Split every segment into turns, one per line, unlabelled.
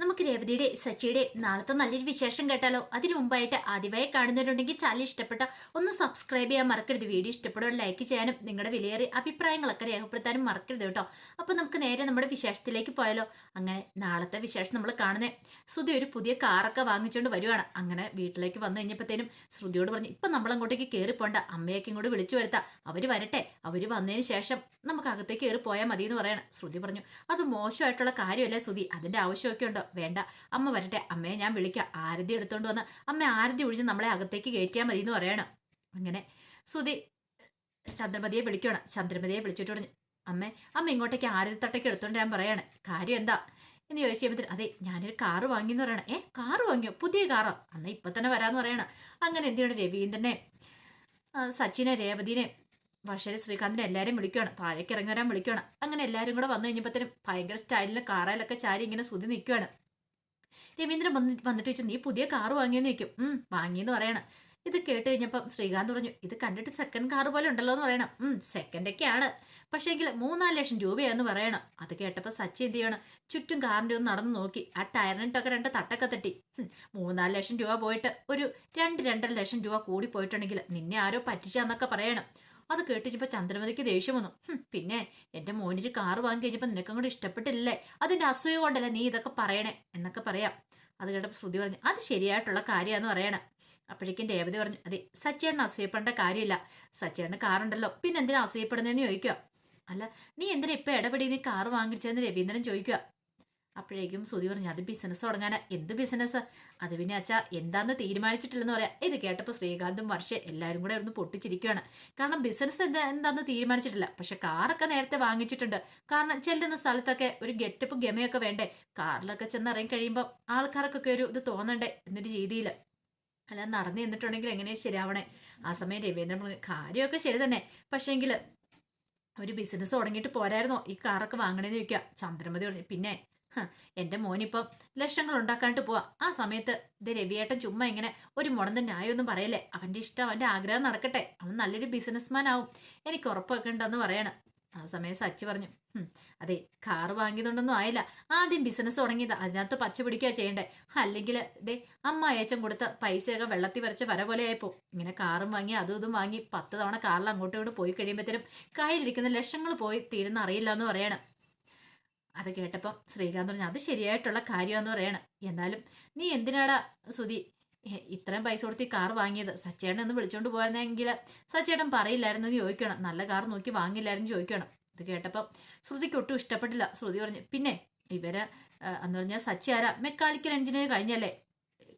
നമുക്ക് രേവതിയുടെ സച്ചിയുടെ നാളത്തെ നല്ലൊരു വിശേഷം കേട്ടാലോ? അതിനു മുമ്പായിട്ട് ആദ്യമായി കാണുന്നവരുണ്ടെങ്കിൽ ചാനൽ ഇഷ്ടപ്പെട്ട ഒന്ന് സബ്സ്ക്രൈബ് ചെയ്യാൻ മറക്കരുത്. വീഡിയോ ഇഷ്ടപ്പെടുക ലൈക്ക് ചെയ്യാനും നിങ്ങളുടെ വിലയേറിയ അഭിപ്രായങ്ങളൊക്കെ രേഖപ്പെടുത്താനും മറക്കരുത് കേട്ടോ. അപ്പൊ നമുക്ക് നേരെ നമ്മുടെ വിശേഷത്തിലേക്ക് പോയാലോ? അങ്ങനെ നാളത്തെ വിശേഷം നമ്മൾ കാണുന്നേ. ശ്രുതി ഒരു പുതിയ കാറൊക്കെ വാങ്ങിച്ചുകൊണ്ട് വരുവാണ്. അങ്ങനെ വീട്ടിലേക്ക് വന്നു കഴിഞ്ഞപ്പോഴത്തേനും ശ്രുതിയോട് പറഞ്ഞു ഇപ്പൊ നമ്മൾ അങ്ങോട്ടേക്ക് കയറി പോണ്ട. അമ്മയൊക്കെ ഇങ്ങോട്ട് വിളിച്ചു വരുത്താം. അവർ വരട്ടെ. അവർ വന്നതിന് ശേഷം നമുക്ക് അകത്തേക്ക് കയറി പോയാൽ മതി എന്ന് പറയണം. ശ്രുതി പറഞ്ഞു അത് മോശമായിട്ടുള്ള കാര്യമല്ലേ ശ്രുതി? അതിന്റെ ആവശ്യമൊക്കെ ഉണ്ടോ? വേണ്ട. അമ്മ വരട്ടെ. അമ്മയെ ഞാൻ വിളിക്കാം. ആരതി എടുത്തോണ്ട് വന്ന് അമ്മ ആരതി ഒഴിച്ച് നമ്മളെ അകത്തേക്ക് കയറ്റിയാൽ മതി എന്ന് പറയണം. അങ്ങനെ സുതി ചന്ദ്രമതിയെ വിളിക്കണം ചന്ദ്രമതിയെ വിളിച്ചിട്ട് പറഞ്ഞു അമ്മേ അമ്മ ഇങ്ങോട്ടേക്ക് ആരതി തട്ടയ്ക്ക് എടുത്തോണ്ട് ഞാൻ പറയാണ്. കാര്യം എന്താ? എന്ന് ചോദിച്ചു കഴിയുമ്പോൾ അതെ ഞാനൊരു കാറ് വാങ്ങി എന്ന് പറയണം. ഏ കാറ് വാങ്ങിയോ? പുതിയ കാറോ? അന്ന് ഇപ്പൊ തന്നെ വരാന്ന് പറയണം. അങ്ങനെ എന്തിനാണ് രവീന്ദ്രനെ സച്ചിനെ രേവതിനെ വർഷരെ ശ്രീകാന്തിനെ എല്ലാവരും വിളിക്കുകയാണ് താഴേക്ക് ഇറങ്ങി വരാൻ വിളിക്കുകയാണ് അങ്ങനെ എല്ലാവരും കൂടെ വന്നു കഴിഞ്ഞപ്പോഴത്തേനും ഭയങ്കര സ്റ്റൈലിന് കാറയിലൊക്കെ ചാരി ഇങ്ങനെ സുതി നിൽക്കുകയാണ് രവീന്ദ്രൻ വന്ന് വന്നിട്ട് ചോദിച്ചു നീ പുതിയ കാർ വാങ്ങിയെന്ന്? ചോദിക്കും. ഉം വാങ്ങിയെന്ന് പറയണം. ഇത് കേട്ട് കഴിഞ്ഞപ്പം ശ്രീകാന്ത് പറഞ്ഞു ഇത് കണ്ടിട്ട് സെക്കൻഡ് കാർ പോലെ ഉണ്ടല്ലോ എന്ന് പറയണം. ഉം സെക്കൻഡൊക്കെയാണ് പക്ഷേ എങ്കിൽ മൂന്നാൽ ലക്ഷം രൂപയാന്ന് പറയണം. അത് കേട്ടപ്പോൾ സച്ചി എന്ത് ചെയ്യണം ചുറ്റും കാറിന്റെ ഒന്ന് നടന്നു നോക്കി. ആ ടയറിനിട്ടൊക്കെ രണ്ട് തട്ടൊക്കെ തട്ടി. മൂന്നാൽ ലക്ഷം രൂപ പോയിട്ട് ഒരു രണ്ട് രണ്ടര ലക്ഷം രൂപ കൂടി പോയിട്ടുണ്ടെങ്കിൽ നിന്നെ ആരോ പറ്റിച്ചാന്നൊക്കെ പറയണം. അത് കേട്ടിച്ചപ്പോൾ ചന്ദ്രമതിക്ക് ദേഷ്യം വന്നു. പിന്നെ എന്റെ മോനിച്ച് കാറ് വാങ്ങി കഴിഞ്ഞപ്പോൾ നിനക്കും കൂടെ ഇഷ്ടപ്പെട്ടില്ലേ അതിന്റെ അസൂയ കൊണ്ടല്ലേ നീ ഇതൊക്കെ പറയണേ? എന്നൊക്കെ പറയാം. അത് കേട്ടപ്പോൾ ശ്രുതി പറഞ്ഞു അത് ശരിയായിട്ടുള്ള കാര്യമാന്ന് പറയണം. അപ്പോഴേക്കും രേവതി പറഞ്ഞു അതെ സച്ചേട്ടന് അസൂയപ്പെടേണ്ട കാര്യമില്ല. സച്ചേട്ടന് കാറുണ്ടല്ലോ. പിന്നെ എന്തിനാ അസൂയപ്പെടുന്നതെന്ന് ചോദിക്കുക അല്ല നീ എന്തിനാ ഇപ്പൊ ഇടപെടി? നീ കാർ വാങ്ങിച്ചതെന്ന് രവീന്ദ്രൻ ചോദിക്കുക അപ്പോഴേക്കും സുതി പറഞ്ഞു അത് ബിസിനസ് തുടങ്ങാനാ. എന്ത് ബിസിനസ് അത് പിന്നെ അച്ഛാ എന്താന്ന് തീരുമാനിച്ചിട്ടില്ലെന്ന് പറയാം. ഇത് കേട്ടപ്പോൾ ശ്രീകാന്തും വർഷ എല്ലാവരും കൂടെ ഒന്ന് പൊട്ടിച്ചിരിക്കുകയാണ് കാരണം ബിസിനസ് എന്താ എന്താന്ന് തീരുമാനിച്ചിട്ടില്ല. പക്ഷെ കാറൊക്കെ നേരത്തെ വാങ്ങിച്ചിട്ടുണ്ട്. കാരണം ചെല്ലുന്ന സ്ഥലത്തൊക്കെ ഒരു ഗെറ്റപ്പ് ഗമയൊക്കെ വേണ്ടേ? കാറിലൊക്കെ ചെന്ന് ഇറങ്ങി കഴിയുമ്പോൾ ആൾക്കാർക്കൊക്കെ ഒരു ഇത് തോന്നണ്ടേ എന്നൊരു രീതിയിൽ അല്ല നടന്നു നിന്നിട്ടുണ്ടെങ്കിൽ എങ്ങനെയാ ശരിയാവണേ? ആ സമയം രവീന്ദ്രൻ പറഞ്ഞു കാര്യമൊക്കെ ശരി തന്നെ. പക്ഷേങ്കിൽ ഒരു ബിസിനസ് തുടങ്ങിയിട്ട് പോരായിരുന്നോ? ഈ കാറൊക്കെ വാങ്ങണേന്ന് ചോദിക്കുക ചന്ദ്രമതി പറഞ്ഞു പിന്നെ എന്റെ മോനിപ്പം ലക്ഷങ്ങൾ ഉണ്ടാക്കാണ്ട് പോവാ. ആ സമയത്ത് ഇത് രവിയേട്ടൻ ചുമ്മാ ഇങ്ങനെ ഒരു മുടന്ത ന്യായമൊന്നും പറയല്ലേ. അവന്റെ ഇഷ്ടം അവന്റെ ആഗ്രഹം നടക്കട്ടെ. അവൻ നല്ലൊരു ബിസിനസ്മാൻ ആവും എനിക്ക് ഉറപ്പൊക്കെ ഉണ്ടെന്ന് പറയണം. ആ സമയം സച്ചി പറഞ്ഞു അതെ കാറ് വാങ്ങിയതുകൊണ്ടൊന്നും ആയില്ല. ആദ്യം ബിസിനസ് തുടങ്ങിയത് അതിനകത്ത് പച്ച പിടിക്കുക ചെയ്യണ്ടേ. അല്ലെങ്കിൽ ദേ അമ്മ അയച്ചം കൊടുത്ത പൈസയൊക്കെ വെള്ളത്തിൽ വരച്ച വര പോലെ ആയിപ്പോ ഇങ്ങനെ കാറും വാങ്ങി അതും ഇതും വാങ്ങി പത്ത് തവണ കാറിൽ അങ്ങോട്ടും ഇങ്ങോട്ട് പോയി കഴിയുമ്പോഴത്തേനും കയ്യിലിരിക്കുന്ന ലക്ഷങ്ങൾ പോയി തീരുന്ന അറിയില്ല എന്ന് പറയണം. അത് കേട്ടപ്പം ശ്രീകാന്ത് പറഞ്ഞു അത് ശരിയായിട്ടുള്ള കാര്യമാണെന്ന് പറയണം. എന്നാലും നീ എന്തിനാടാ സുധി? ഇത്രയും പൈസ കൊടുത്ത് ഈ കാർ വാങ്ങിയത്? സച്ചേട്ടൻ ഒന്ന് വിളിച്ചോണ്ട് പോയിരുന്നെങ്കിൽ സച്ചേട്ടൻ പറയില്ലായിരുന്നു എന്ന് ചോദിക്കണം. നല്ല കാർ നോക്കി വാങ്ങില്ലായിരുന്നു ചോദിക്കണം. ഇത് കേട്ടപ്പം ശ്രുതിക്ക് ഒട്ടും ഇഷ്ടപ്പെട്ടില്ല. ശ്രുതി പറഞ്ഞു പിന്നെ ഇവർ എന്ന് പറഞ്ഞാൽ സച്ചി ആരാ? മെക്കാനിക്കൽ എഞ്ചിനീയർ കഴിഞ്ഞല്ലേ?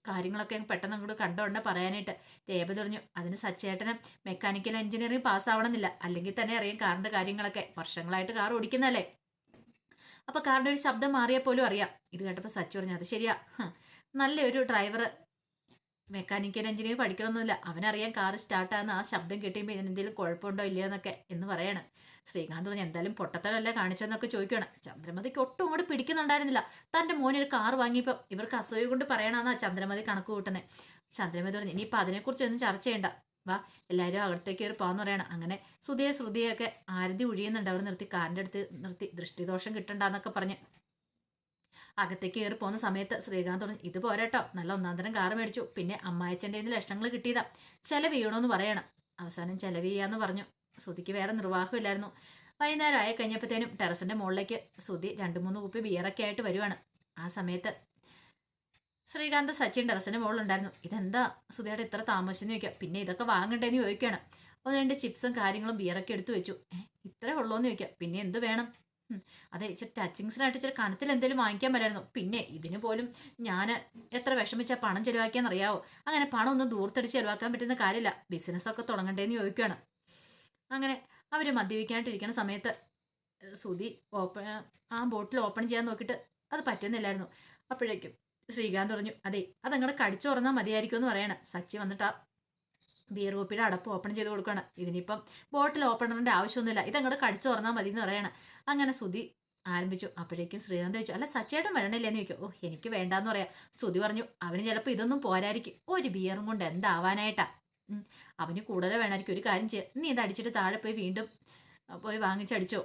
കാര്യങ്ങളൊക്കെ പെട്ടെന്ന് അങ്ങോട്ട് കണ്ടോണ്ട് പറയാനായിട്ട്. രേബ പറഞ്ഞു അതിന് സച്ചേട്ടന് മെക്കാനിക്കൽ എഞ്ചിനീയറിംഗ് പാസ്സാവണമെന്നില്ല. അല്ലെങ്കിൽ തന്നെ അറിയാം കാറിന്റെ കാര്യങ്ങളൊക്കെ. വർഷങ്ങളായിട്ട് കാർ ഓടിക്കുന്നല്ലേ അപ്പൊ കാറിന്റെ ഒരു ശബ്ദം മാറിയാൽ പോലും അറിയാം. ഇത് കേട്ടപ്പോൾ സച്ചു പറഞ്ഞു അത് ശരിയാ. നല്ലൊരു ഡ്രൈവർ മെക്കാനിക്കൽ എഞ്ചിനീയർ പഠിക്കണമെന്നില്ല അവനറിയാം കാർ സ്റ്റാർട്ട് ആകുന്ന ആ ശബ്ദം കിട്ടിയുമ്പോൾ ഇതിന് എന്തെങ്കിലും കുഴപ്പമുണ്ടോ ഇല്ലയോ എന്നൊക്കെ എന്ന് പറയണം. ശ്രീകാന്ത് പറഞ്ഞു എന്തായാലും പൊട്ടത്തരല്ല കാണിച്ചതെന്നൊക്കെ ചോദിക്കണം ചന്ദ്രമതിക്ക് ഒട്ടും കൂടി പിടിക്കുന്നുണ്ടായിരുന്നില്ല. തന്റെ മോനെ ഒരു കാർ വാങ്ങിയപ്പോൾ ഇവർക്ക് അസൂയ കൊണ്ട് പറയണമെന്നാണ് ചന്ദ്രമതി കണക്ക് കൂട്ടുന്നത് ചന്ദ്രമതി പറഞ്ഞു ഇനിയിപ്പോൾ അതിനെക്കുറിച്ചൊന്നും ചർച്ച ചെയ്യണ്ട. വാ എല്ലാവരും അകത്തേക്ക് കയറി പോകാന്ന് പറയണം. അങ്ങനെ ശ്രുതിയെ ശ്രുതിയൊക്കെ ആരതി ഒഴിയുന്നുണ്ട്. അവർ നിർത്തി കാറിന്റെ അടുത്ത് നിർത്തി ദൃഷ്ടിദോഷം കിട്ടണ്ടെന്നൊക്കെ പറഞ്ഞ് അകത്തേക്ക് കയറി പോകുന്ന സമയത്ത് ശ്രീകാന്ത് പറഞ്ഞു ഇത് പോരാട്ടോ. നല്ല ഒന്നാം തരം കാറ് മേടിച്ചു. പിന്നെ അമ്മായച്ചന്റെ നിന്ന് ലക്ഷങ്ങൾ കിട്ടിയതാ. ചെലവ് ചെയ്യണമെന്ന് പറയണം. അവസാനം ചെലവ് ചെയ്യാന്ന് പറഞ്ഞു. ശ്രുതിക്ക് വേറെ നിർവാഹമില്ലായിരുന്നു. വൈകുന്നേരം ആയി കഴിഞ്ഞപ്പോഴത്തേനും ടെറസിന്റെ മുകളിലേക്ക് ശ്രുതി രണ്ട് മൂന്ന് കുപ്പി ബിയറൊക്കെ ആയിട്ട് വരുവാണ്. ആ സമയത്ത് ശ്രീകാന്ത് സച്ചിൻ ടെറസിന്റെ മുകളിലുണ്ടായിരുന്നു. ഇതെന്താ? സുധയുടെ ഇത്ര താമസിച്ചു ചോദിക്കാം. പിന്നെ ഇതൊക്കെ വാങ്ങണ്ടേന്ന് ചോദിക്കുകയാണ്. ഒന്ന് രണ്ട് ചിപ്സും കാര്യങ്ങളും ബിയറൊക്കെ എടുത്തു വെച്ചു. ഇത്രേ ഉള്ളൂന്ന് ചോദിക്കാം. പിന്നെ എന്ത് വേണം? അതെ ഇച്ചിരി ടച്ചിങ്സിനായിട്ട് ഇച്ചിരി കണത്തിൽ എന്തെങ്കിലും വാങ്ങിക്കാൻ പറ്റായിരുന്നു പിന്നെ ഇതിന് പോലും ഞാൻ എത്ര വിഷമിച്ച പണം ചെലവാക്കിയെന്ന് അറിയാവോ അങ്ങനെ പണം ഒന്നും ദൂർത്തടിച്ച് ചെലവാക്കാൻ പറ്റുന്ന കാര്യമില്ല ബിസിനസ്സൊക്കെ തുടങ്ങണ്ടേന്ന് ചോദിക്കുകയാണ്. അങ്ങനെ അവർ മദ്യപിക്കാനായിട്ടിരിക്കുന്ന സമയത്ത് സുതി ഓപ്പൺ ആ ബോട്ടിൽ ഓപ്പൺ ചെയ്യാൻ നോക്കിയിട്ട് അത് പറ്റുന്നില്ലായിരുന്നു. അപ്പോഴേക്കും ശ്രീകാന്ത് പറഞ്ഞു അതെ അതങ്ങടെ കടിച്ചു തുറന്നാൽ മതിയായിരിക്കും എന്ന് പറയണം. സച്ചി വന്നിട്ടാ ബിയർ കോപ്പിയുടെ അടപ്പ് ഓപ്പൺ ചെയ്ത് കൊടുക്കണം. ഇതിനിപ്പം ബോട്ടിൽ ചെയ്യേണ്ട ആവശ്യമൊന്നുമില്ല. ഇതങ്ങോട്ട് കടിച്ചു തുറന്നാൽ മതി എന്ന് പറയണം. അങ്ങനെ സുതി ആരംഭിച്ചു. അപ്പോഴേക്കും ശ്രീകാന്ത് ചോദിച്ചു അല്ല സച്ചേട്ടൻ വരണല്ലേന്ന് ചോദിക്കും. ഓ എനിക്ക് വേണ്ടാന്ന് പറയാം. സുതി പറഞ്ഞു അവന് ചിലപ്പോൾ ഇതൊന്നും പോരായിരിക്കും. ഒരു ബിയറും കൊണ്ട് എന്താവാനായിട്ടാ? അവന് കൂടുതൽ വേണമായിരിക്കും ഒരു കാര്യം ചെയ്യാം. നീ ഇത് അടിച്ചിട്ട് താഴെ പോയി വീണ്ടും പോയി വാങ്ങിച്ചടിച്ചോ.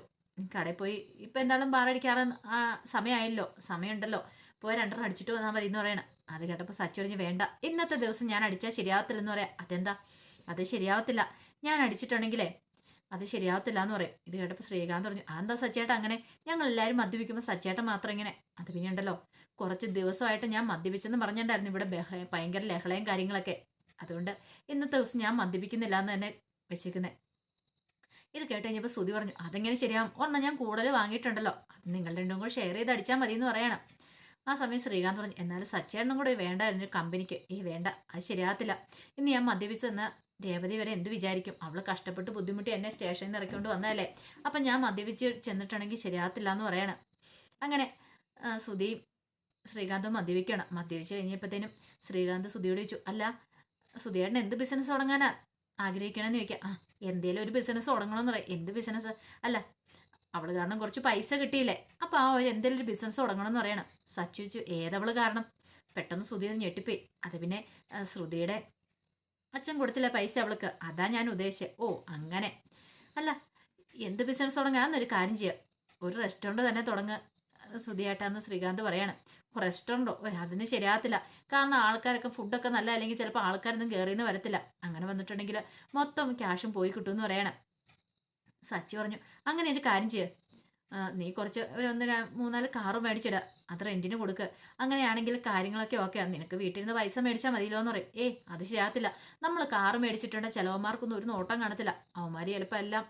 കടയിൽ പോയി ഇപ്പം എന്തായാലും ബാറടിക്കാറ് സമയമായല്ലോ. സമയമുണ്ടല്ലോ. പോയി രണ്ടെണ്ണം അടിച്ചിട്ട് വന്നാൽ മതി എന്ന് പറയണം. അത് കേട്ടപ്പോൾ സച്ചി വേണ്ട. ഇന്നത്തെ ദിവസം ഞാൻ അടിച്ചാൽ ശരിയാവത്തില്ലെന്ന് പറയാം. അതെന്താ? അത് ശരിയാവത്തില്ല. ഞാൻ അടിച്ചിട്ടുണ്ടെങ്കിലേ അത് ശരിയാവത്തില്ല എന്ന് പറയും. ഇത് കേട്ടപ്പോൾ ശ്രീകാന്ത് പറഞ്ഞു അതെന്താ സച്ചേട്ടാ അങ്ങനെ? ഞങ്ങൾ എല്ലാവരും മദ്യപിക്കുമ്പോൾ സച്ചേട്ടൻ മാത്രം ഇങ്ങനെ. അത് പിന്നെ ഉണ്ടല്ലോ. കുറച്ച് ദിവസമായിട്ട് ഞാൻ മദ്യപിച്ചെന്ന് പറഞ്ഞിട്ടുണ്ടായിരുന്നു. ഇവിടെ ഭയങ്കര ലഹളയും കാര്യങ്ങളൊക്കെ. അതുകൊണ്ട് ഇന്നത്തെ ദിവസം ഞാൻ മദ്യപിക്കുന്നില്ല എന്ന് തന്നെ വെച്ചേക്കുന്നത് ഇത് കേട്ട് കഴിഞ്ഞപ്പോൾ ശ്രുതി പറഞ്ഞു അതെങ്ങനെ ശരിയാവും? ഒരെണ്ണം ഞാൻ കൂടുതൽ വാങ്ങിയിട്ടുണ്ടല്ലോ. അത് നിങ്ങൾ രണ്ടും കൂടെ ഷെയർ ചെയ്ത് അടിച്ചാൽ മതി എന്ന് പറയണം. ആ സമയം ശ്രീകാന്ത് പറഞ്ഞു എന്നാലും സച്ചേട്ടനും കൂടെ വേണ്ടായിരുന്നു കമ്പനിക്ക് ഈ വേണ്ട അത് ശരിയാകത്തില്ല. ഇന്ന് ഞാൻ മദ്യപിച്ചെന്ന് രേവതി വരെ എന്ത് വിചാരിക്കും? അവൾ കഷ്ടപ്പെട്ട് ബുദ്ധിമുട്ടി എന്നെ സ്റ്റേഷനിൽ നിന്ന് ഇറക്കിക്കൊണ്ട് വന്നതല്ലേ? അപ്പം ഞാൻ മദ്യപിച്ച് ചെന്നിട്ടുണ്ടെങ്കിൽ ശരിയാകത്തില്ല എന്ന് പറയണം. അങ്ങനെ സുധിയും ശ്രീകാന്തും മദ്യപിക്കണം മദ്യപിച്ച് കഴിഞ്ഞപ്പോഴത്തേനും ശ്രീകാന്ത് സുധിയോട് ചോദിച്ചു അല്ല സുധിയേട്ടൻ എന്ത് ബിസിനസ് തുടങ്ങാനാ ആഗ്രഹിക്കണമെന്ന് ചോദിക്കാം. ആ എന്തേലും ഒരു ബിസിനസ് തുടങ്ങണമെന്ന് പറയാം എന്ത് ബിസിനസ് അല്ല അവൾ കാരണം കുറച്ച് പൈസ കിട്ടിയില്ലേ? അപ്പോൾ ആ ഒരു എന്തെങ്കിലും ഒരു ബിസിനസ് തുടങ്ങണമെന്ന് പറയണം. സച്ചു വെച്ചു ഏതവൾ കാരണം? പെട്ടെന്ന് ശ്രുതി ഒന്ന് ഞെട്ടിപ്പോയി. അത് പിന്നെ ശ്രുതിയുടെ അച്ഛൻ കൊടുത്തില്ല പൈസ അവൾക്ക്. അതാ ഞാൻ ഉദ്ദേശിച്ചത് ഓ അങ്ങനെ. അല്ല എന്ത് ബിസിനസ് തുടങ്ങാന്നൊരു കാര്യം ചെയ്യാം. ഒരു റെസ്റ്റോറന്റ് തന്നെ തുടങ്ങ്. ശ്രുതിയായിട്ടാന്ന് ശ്രീകാന്ത് പറയാണ്. റെസ്റ്റോറന്റോ അതിന് ശരിയാകത്തില്ല. കാരണം ആൾക്കാരൊക്കെ ഫുഡൊക്കെ നല്ല അല്ലെങ്കിൽ ചിലപ്പോൾ ആൾക്കാരൊന്നും കയറിയെന്ന് വരത്തില്ല. അങ്ങനെ വന്നിട്ടുണ്ടെങ്കിൽ മൊത്തം ക്യാഷും പോയി കിട്ടുമെന്ന് പറയണം. സച്ചി പറഞ്ഞു അങ്ങനെ ഒരു കാര്യം ചെയ്യുക നീ കുറച്ച് ഒരു ഒന്നര മൂന്നാൽ കാറ് മേടിച്ചിട. അത് റെന്റിന് കൊടുക്ക്. അങ്ങനെയാണെങ്കിൽ കാര്യങ്ങളൊക്കെ ഓക്കെ നിനക്ക് വീട്ടിൽ നിന്ന് പൈസ മേടിച്ചാൽ മതിയല്ലോ എന്ന് പറയും. ഏയ് അത് ശരിയാകത്തില്ല. നമ്മൾ കാറ് മേടിച്ചിട്ടുണ്ട്. ചിലവന്മാർക്കൊന്നും ഒരു നോട്ടം കാണത്തില്ല. അവന്മാർ ചിലപ്പോൾ എല്ലാം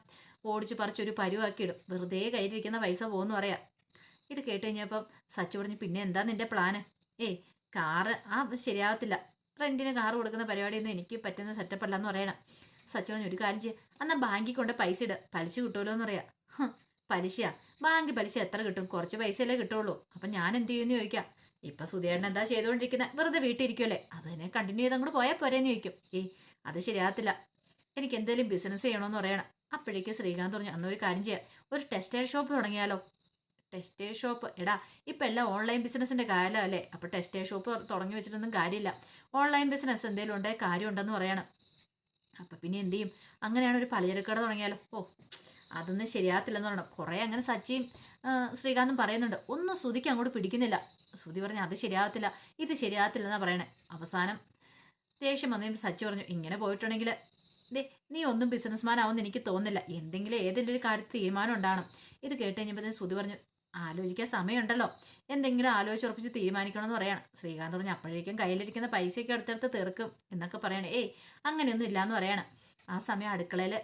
ഓടിച്ച് പറിച്ചൊരു പരുവാക്കി ഇടും വെറുതെ കയ്യിലിരിക്കുന്ന പൈസ പോകുമെന്ന് പറയാം. ഇത് കേട്ട് കഴിഞ്ഞപ്പം സച്ചു പറഞ്ഞു പിന്നെ എന്താ നിന്റെ പ്ലാന് ഏയ് കാറ് ആ ശരിയാവത്തില്ല റെന്റിന് കാറ് കൊടുക്കുന്ന പരിപാടിയൊന്നും എനിക്ക് പറ്റുന്ന സെറ്റപ്പ് അല്ല എന്ന് പറയണം. സച്ചു പറഞ്ഞു ഒരു കാര്യം ചെയ്യാം. എന്നാൽ ബാങ്കിൽ കൊണ്ട് പൈസ ഇട്. പലിശ കിട്ടുമല്ലോ എന്ന് പറയാം ഹ്, പലിശയാ. ബാങ്ക് പലിശ എത്ര കിട്ടും? കുറച്ച് പൈസയല്ലേ കിട്ടുള്ളൂ. അപ്പം ഞാൻ എന്ത് ചെയ്യുമെന്ന് ചോദിക്കാം. ഇപ്പൊ സുധേട്ടൻ എന്താ ചെയ്തുകൊണ്ടിരിക്കുന്നത് വെറുതെ വീട്ടിരിക്കുമല്ലേ അത് തന്നെ കണ്ടിന്യൂ ചെയ്ത് അങ്ങോട്ട് പോയാൽ പോരേന്ന് ചോദിക്കും. ഏയ് അത് ശരിയാകത്തില്ല. എനിക്ക് എന്തെങ്കിലും ബിസിനസ് ചെയ്യണമെന്ന് പറയണം. അപ്പോഴേക്ക് ശ്രീകാന്ത് പറഞ്ഞു അന്നൊരു കാര്യം ചെയ്യാം. ഒരു ടെക്സ്റ്റൈൽ ഷോപ്പ് തുടങ്ങിയാലോ? ടെക്സ്റ്റൈൽ ഷോപ്പ് എടാ ഇപ്പം എല്ലാം ഓൺലൈൻ ബിസിനസ്സിന്റെ കാലമല്ലേ അപ്പോൾ ടെക്സ്റ്റൈൽ ഷോപ്പ് തുടങ്ങി വെച്ചിട്ടൊന്നും കാര്യമില്ല. ഓൺലൈൻ ബിസിനസ് എന്തെങ്കിലും ഉണ്ടെങ്കിൽ കാര്യമുണ്ടെന്ന് പറയണം. അപ്പം പിന്നെ എന്ത് ചെയ്യും? അങ്ങനെയാണ് ഒരു പലചരക്കട തുടങ്ങിയാലോ? ഓ അതൊന്നും ശരിയാകത്തില്ലെന്ന് പറയണം. കുറേ അങ്ങനെ സച്ചിയും ശ്രീകാന്തും പറയുന്നുണ്ട്. ഒന്നും ശ്രുതിക്ക് അങ്ങോട്ട് പിടിക്കുന്നില്ല. ശ്രുതി പറഞ്ഞു അത് ശരിയാകത്തില്ല ഇത് ശരിയാകത്തില്ലെന്നാണ് പറയണേ. അവസാനം ദേഷ്യം വന്നതിന് സച്ചി പറഞ്ഞു ഇങ്ങനെ പോയിട്ടുണ്ടെങ്കിൽ ദേ നീ ഒന്നും ബിസിനസ്മാൻ ആവുമെന്ന് എനിക്ക് തോന്നുന്നില്ല. എന്തെങ്കിലും ഏതെങ്കിലും ഒരു കാര്യത്തിൽ തീരുമാനം ഉണ്ടാകണം. ഇത് കേട്ട് കഴിഞ്ഞപ്പോൾ ശ്രുതി പറഞ്ഞു ആലോചിക്കാൻ സമയമുണ്ടല്ലോ. എന്തെങ്കിലും ആലോചിച്ചുറപ്പിച്ച് തീരുമാനിക്കണമെന്ന് പറയണം. ശ്രീകാന്ത് പറഞ്ഞു അപ്പോഴേക്കും കയ്യിലിരിക്കുന്ന പൈസയൊക്കെ അടുത്തടുത്ത് തീർക്കും എന്നൊക്കെ പറയണേ. ഏയ് അങ്ങനെയൊന്നും ഇല്ലാന്ന് പറയണം. ആ സമയം അടുക്കളയിൽ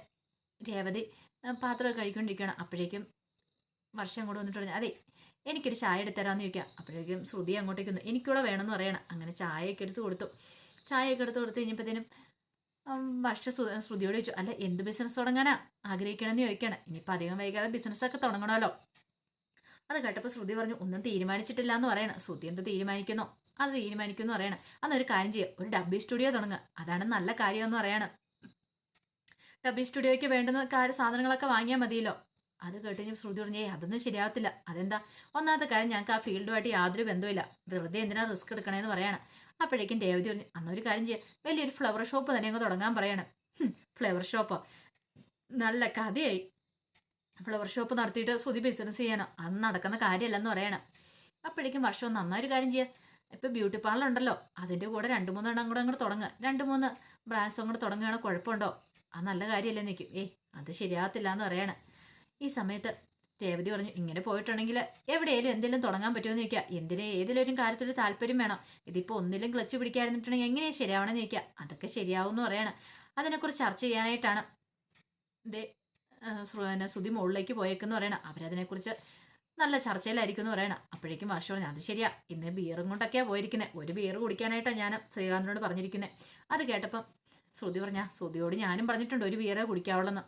രേവതി പാത്രം പാത്രമൊക്കെ കഴിക്കൊണ്ടിരിക്കുകയാണ് അപ്പോഴേക്കും വർഷം കൂടെ വന്നിട്ട് പറഞ്ഞു അതെ എനിക്കൊരു ചായ എടുത്തരാന്ന് ചോദിക്കാം അപ്പോഴേക്കും ശ്രുതി അങ്ങോട്ടേക്ക് വന്നു എനിക്കൂടെ വേണമെന്ന് പറയണം. അങ്ങനെ ചായയൊക്കെ എടുത്ത് കൊടുത്തു. ചായയൊക്കെ എടുത്ത് കൊടുത്ത് കഴിഞ്ഞപ്പോഴത്തേനും വർഷ ശ്രു- ശ്രുതിയോട് ചോദിച്ചു അല്ല എന്ത് ബിസിനസ് തുടങ്ങാനാ ആഗ്രഹിക്കണമെന്ന് ചോദിക്കണം. ഇനിയിപ്പോൾ അധികം വൈകാതെ ബിസിനസ്സൊക്കെ തുടങ്ങണമല്ലോ. അത് കേട്ടപ്പോൾ ശ്രുതി പറഞ്ഞു ഒന്നും തീരുമാനിച്ചിട്ടില്ല എന്ന് പറയണം. ശ്രുതി എന്ത് തീരുമാനിക്കുന്നോ? അത് തീരുമാനിക്കുമെന്ന് പറയണം. അന്നൊരു കാര്യം ചെയ്യുക ഒരു ഡബ്ബി സ്റ്റുഡിയോ തുടങ്ങുക അതാണ് നല്ല കാര്യം എന്ന് പറയണം. ഡബ്ബി സ്റ്റുഡിയോയ്ക്ക് വേണ്ടുന്ന കാര്യ സാധനങ്ങളൊക്കെ വാങ്ങിയാൽ മതിയല്ലോ. അത് കേട്ട് കഴിഞ്ഞപ്പോൾ ശ്രുതി പറഞ്ഞേ "ഏയ് അതൊന്നും ശരിയാവത്തില്ല. അതെന്താ? ഒന്നാമത്തെ കാര്യം ഞങ്ങൾക്ക് ആ ഫീൽഡുമായിട്ട് യാതൊരു ബന്ധവുമില്ല. വെറുതെ എന്തിനാ റിസ്ക് എടുക്കണേന്ന് പറയണം. അപ്പോഴേക്കും രേവതി പറഞ്ഞു അന്നൊരു കാര്യം ചെയ്യാം. വലിയൊരു ഫ്ലവർ ഷോപ്പ് തന്നെ അങ്ങ് തുടങ്ങാൻ പറയണം. Flower shop? നല്ല കഥയായി. ഫ്ലവർ ഷോപ്പ് നടത്തിയിട്ട് സ്വതി ബിസിനസ് ചെയ്യാനോ. അത് നടക്കുന്ന കാര്യമല്ലെന്ന് പറയണം. അപ്പോഴേക്കും വർഷം നന്നായൊരു കാര്യം ചെയ്യാം. ഇപ്പൊ ബ്യൂട്ടി പാർലർ ഉണ്ടല്ലോ. അതിന്റെ കൂടെ രണ്ട് മൂന്നെണ്ണം കൂടെ അങ്ങോട്ട് തുടങ്ങുക. രണ്ട് മൂന്ന് ബ്രാൻസ് അങ്ങോട്ട് തുടങ്ങുകയാണോ കുഴപ്പമുണ്ടോ? അത് നല്ല കാര്യമല്ലേ നിൽക്കും ഏയ് അത് ശരിയാകത്തില്ല എന്ന് പറയണം. ഈ സമയത്ത് രേവതി പറഞ്ഞു ഇങ്ങനെ പോയിട്ടുണ്ടെങ്കിൽ എവിടെയെങ്കിലും എന്തെങ്കിലും തുടങ്ങാൻ പറ്റുമെന്ന് ചോദിക്കുക. എന്തിനും ഏതിലൊരു കാര്യത്തിലൊരു താല്പര്യം വേണം. ഇതിപ്പോൾ ഒന്നിലും ക്ലച്ച് പിടിക്കാതിരുന്നിട്ടുണ്ടെങ്കിൽ എങ്ങനെയാണ് ശരിയാവണമെന്ന് ചോദിക്കുക. അതൊക്കെ ശരിയാവും എന്ന് പറയണം. അതിനെക്കുറിച്ച് ചർച്ച ചെയ്യാനായിട്ടാണ് ഇതേ സുധി മുകളിലേക്ക് പോയേക്കെന്ന് പറയണം. അവരതിനെക്കുറിച്ച് നല്ല ചർച്ചയിലായിരിക്കും എന്ന് പറയണം. അപ്പോഴേക്കും വർഷം പറഞ്ഞു അത് ശരിയാ. ഇന്ന് ബിയറും കൊണ്ടൊക്കെയാ പോയിരിക്കുന്നത് ഒരു ബിയർ കുടിക്കാനായിട്ടാണ് ഞാൻ ശ്രീകാന്തിനോട് പറഞ്ഞിരിക്കുന്നത് അത് കേട്ടപ്പം ശ്രുതി പറഞ്ഞ ശ്രുതിയോട് ഞാനും പറഞ്ഞിട്ടുണ്ട് ഒരു ബിയറേ കുടിക്കാവുള്ളെന്ന്.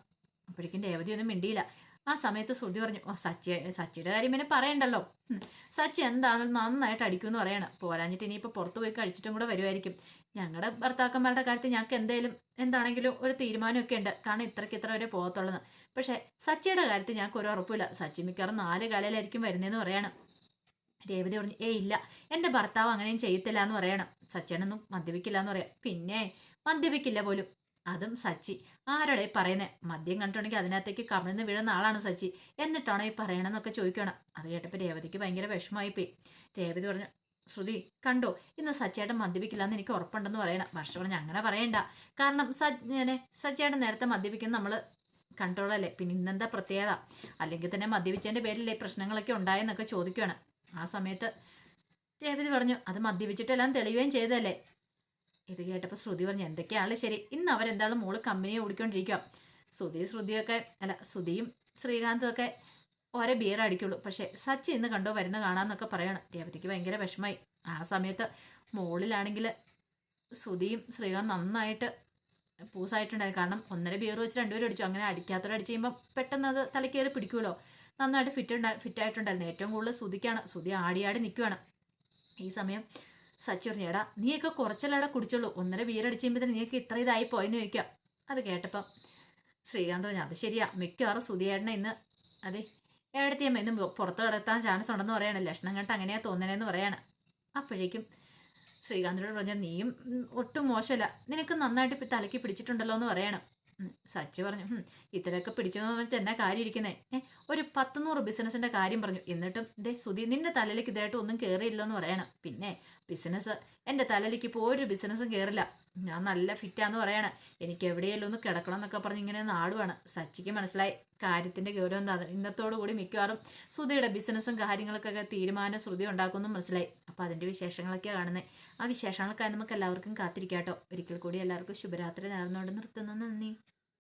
അപ്പോഴേക്കും രേവതി ഒന്നും മിണ്ടിയില്ല. ആ സമയത്ത് ശ്രുതി പറഞ്ഞു ഓ സച്ചി സച്ചിയുടെ കാര്യം പിന്നെ പറയണ്ടല്ലോ. സച്ചി എന്താണ് നന്നായിട്ട് അടിക്കുമെന്ന് പറയണം. പോരാഞ്ഞിട്ട് ഇനിയിപ്പോൾ പുറത്തു പോയി കഴിച്ചിട്ടും കൂടെ വരുമായിരിക്കും ഞങ്ങളുടെ ഭർത്താക്കന്മാരുടെ കാര്യത്തിൽ ഞങ്ങൾക്ക് എന്തായാലും എന്താണെങ്കിലും ഒരു തീരുമാനമൊക്കെ ഉണ്ട്. കാരണം ഇത്രയ്ക്ക് ഇത്ര വരെ പോകത്തുള്ളത് പക്ഷേ സച്ചിയുടെ കാര്യത്തിൽ ഞങ്ങൾക്ക് ഒരു ഉറപ്പില്ല സച്ചി മിക്കവാറും നാല് കാലയിലായിരിക്കും വരുന്നതെന്ന് പറയണം. രേവതി പറഞ്ഞു ഏ ഇല്ല. എന്റെ ഭർത്താവ് അങ്ങനെയും ചെയ്യത്തില്ല എന്ന് പറയണം. സച്ചിയാണൊന്നും മദ്യപിക്കില്ല എന്ന് പറയാം. പിന്നെ മദ്യപിക്കില്ല പോലും. അതും സച്ചി. ആരോടെ പറയുന്നത് മദ്യം കണ്ടിട്ടുണ്ടെങ്കിൽ അതിനകത്തേക്ക് കമിഴ്ന്ന് വീഴുന്ന ആളാണ് സച്ചി. എന്നിട്ടാണോ ഈ പറയണമെന്നൊക്കെ ചോദിക്കണം അത് കേട്ടപ്പോൾ രേവതിക്ക് ഭയങ്കര വിഷമമായി പോയി. രേവതി പറഞ്ഞു ശ്രുതി കണ്ടോ? ഇന്ന് സച്ചേട്ടൻ മദ്യപിക്കില്ല എന്ന് എനിക്ക് ഉറപ്പുണ്ടെന്ന് പറയണം. വർഷ പറഞ്ഞ അങ്ങനെ പറയണ്ട. കാരണം സജ്ഞനെ സച്ചേട്ടൻ നേരത്തെ മദ്യപിക്കുന്ന നമ്മൾ കണ്ടോളല്ലേ പിന്നെ ഇന്നെന്താ പ്രത്യേകത? അല്ലെങ്കിൽ തന്നെ മദ്യപിച്ചതിന്റെ പേരിലേ പ്രശ്നങ്ങളൊക്കെ ഉണ്ടായെന്നൊക്കെ ചോദിക്കുകയാണ്. ആ സമയത്ത് രേവതി പറഞ്ഞു അത് മദ്യപിച്ചിട്ടെല്ലാം തെളിയുകയും ചെയ്തതല്ലേ? ഇത് കേട്ടപ്പോൾ ശ്രുതി പറഞ്ഞു എന്തൊക്കെയാണ് ശരി? ഇന്ന് അവരെന്താളും മോൾ കമ്പനിയെ ഓടിക്കൊണ്ടിരിക്കുക ശ്രുതി ശ്രുതിയൊക്കെ അല്ല ശ്രുതിയും ശ്രീകാന്തും ഒക്കെ ഓരോ ബിയർ അടിക്കുള്ളൂ. പക്ഷേ സച്ചി ഇന്ന് കണ്ടോ വരുന്ന കാണാന്നൊക്കെ പറയണം. രേവതിക്ക് ഭയങ്കര വിഷമായി ആ സമയത്ത് മോളിലാണെങ്കിൽ ശ്രുതിയും ശ്രീകാന്ത് നന്നായിട്ട് പൂസായിട്ടുണ്ടായിരുന്നു. കാരണം ഒന്നര ബിയർ വെച്ച് രണ്ടുപേരും അടിച്ചു. അങ്ങനെ അടിക്കാത്തവരെ അടിച്ച് കഴിയുമ്പോൾ പെട്ടെന്ന് അത് തലക്കേറി പിടിക്കുമല്ലോ. നന്നായിട്ട് ഫിറ്റ് ഉണ്ടാ ഫിറ്റായിട്ടുണ്ടായിരുന്നു ഏറ്റവും കൂടുതൽ ശ്രുതിക്കാണ്. ശ്രുതി ആടിയാടി നിൽക്കുവാണ് ഈ സമയം സച്ചി പറഞ്ഞു എടാ നീയൊക്കെ കുറച്ചല്ലടാ കുടിച്ചുള്ളൂ ഒന്നര ബീരടിച്ച് കഴിയുമ്പോൾ നീയൊക്കെ ഇത്ര ഇതായി പോയെന്ന് ചോദിക്കാം. അത് കേട്ടപ്പം ശ്രീകാന്ത് പറഞ്ഞു അത് ശരിയാ മിക്കവാറും സുധിയേട്ടനെ ഇന്ന്. അതെ ഏടത്തിയമ്മ ഇന്ന് പുറത്ത് കിടത്താൻ ചാൻസ് ഉണ്ടെന്ന് പറയാണ്. ലക്ഷണം കണ്ട് അങ്ങനെയാ തോന്നണേന്ന് പറയാണ്. അപ്പോഴേക്കും ശ്രീകാന്തിനോട് പറഞ്ഞാൽ നീയും ഒട്ടും മോശമല്ല. നിനക്ക് നന്നായിട്ട് തലയ്ക്ക് പിടിച്ചിട്ടുണ്ടല്ലോ എന്ന് പറയണം. സച്ചി പറഞ്ഞു ഇത്രയൊക്കെ പിടിച്ചെന്ന് പറഞ്ഞിട്ട് എന്നാ കാര്യം ഇരിക്കുന്നേ ഒരു പത്തുനൂറ് ബിസിനസിന്റെ കാര്യം പറഞ്ഞു. എന്നിട്ടും ദേ സുധി നിന്റെ തലയിലേക്ക് ഇതായിട്ട് ഒന്നും കയറിയില്ലെന്ന് പറയണം. പിന്നെ ബിസിനസ് എന്റെ തലയിലേക്ക് ഇപ്പോൾ ഒരു ബിസിനസ്സും കയറില്ല ഞാൻ നല്ല ഫിറ്റാന്ന് പറയണം. എനിക്ക് എവിടെയെങ്കിലും ഒന്ന് കിടക്കണം എന്നൊക്കെ പറഞ്ഞ് ഇങ്ങനെ നാടുവാണ്. സച്ചിക്ക് മനസ്സിലായി. കാര്യത്തിന്റെ ഗൗരവം എന്താ ഇന്നത്തോടു കൂടി മിക്കവാറും ശ്രുതിയുടെ ബിസിനസ്സും കാര്യങ്ങൾക്കൊക്കെ തീരുമാന ശ്രുതി ഉണ്ടാക്കുമെന്നും മനസ്സിലായി. അപ്പോൾ അതിന്റെ വിശേഷങ്ങളൊക്കെയാണ് കാണുന്നത് ആ വിശേഷങ്ങൾക്കായി നമുക്ക് എല്ലാവർക്കും കാത്തിരിക്കാട്ടോ. ഒരിക്കൽ കൂടി എല്ലാവർക്കും ശുഭരാത്രി നേർന്നുകൊണ്ട് നിർത്തുന്നു. നന്ദി.